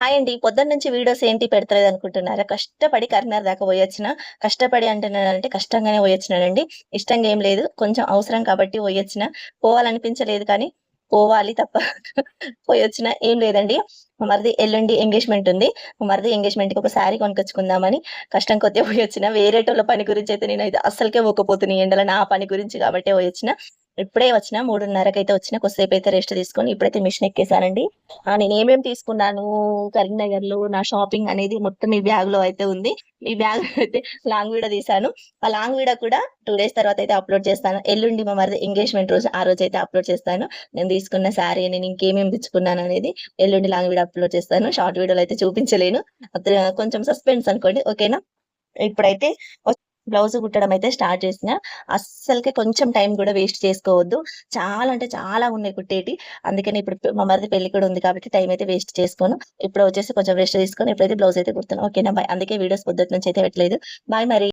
Hi అండి పొద్దున్న నుంచి వీడియోస్ ఏంటి పెడతలేదు అనుకుంటున్నారా? కష్టపడి కరీంనగర్ దాకా పోయొచ్చిన కష్టపడి అంటున్నానంటే కష్టంగానే పోయొచ్చినానండి. ఇష్టంగా ఏం లేదు. కొంచెం అవసరం కాబట్టి పోయొచ్చిన. పోవాలనిపించలేదు కానీ పోవాలి తప్ప పోయొచ్చిన ఏం లేదండి. మరిది ఎల్లుండి ఎంగేజ్మెంట్ ఉంది. మరిది ఎంగేజ్మెంట్కి ఒక శారీ కొనుకొచ్చుకుందామని కష్టం కొద్దిగా పోయొచ్చిన. వేరేటోళ్ళ పని గురించి అయితే నేను అయితే అస్సలకే పోకపోతున్నాయి ఎండల నా పని గురించి కాబట్టి పోయొచ్చిన. ఇప్పుడే వచ్చిన మూడున్నరకు అయితే వచ్చిన కొద్దిసేపు అయితే రెస్ట్ తీసుకొని ఇప్పుడైతే మిషన్ ఎక్కేసానండి. నేను ఏమేమి తీసుకున్నాను? కరీంనగర్లో నా షాపింగ్ అనేది మొత్తం ఈ బ్యాగ్లో అయితే ఉంది. ఈ బ్యాగ్ అయితే లాంగ్ వీడియో తీసాను ఆ లాంగ్ వీడియో కూడా టూ డేస్ తర్వాత అయితే అప్లోడ్ చేస్తాను. ఎల్లుండి మా మరిది ఎంగేజ్మెంట్ రోజు ఆ రోజు అయితే అప్లోడ్ చేస్తాను. నేను తీసుకున్న శారీ నేను ఇంకేమేమి తెచ్చుకున్నాను అనేది ఎల్లుండి లాంగ్ వీడియో అప్లోడ్ చేస్తాను. షార్ట్ వీడియోలో అయితే చూపించలేను. కొంచెం సస్పెన్స్ అనుకోండి ఓకేనా ఇప్పుడైతే బ్లౌజ్ కుట్టడం అయితే స్టార్ట్ చేసిన. అస్సలకే కొంచెం టైం కూడా వేస్ట్ చేసుకోవద్దు. చాలా అంటే చాలా ఉన్నాయి కుట్టేటి. అందుకని ఇప్పుడు మా మరిది పెళ్ళి కూడా ఉంది కాబట్టి టైం అయితే వేస్ట్ చేసుకోను. ఇప్పుడు వచ్చేసి కొంచెం రెస్ట్ తీసుకొని ఎప్పుడైతే బ్లౌజ్ అయితే కుడుతున్నాను ఓకేనా? బాయ్ అందుకే వీడియోస్ పొద్దున్న నుంచి అయితే పెట్టలేదు. బాయ్ మరి.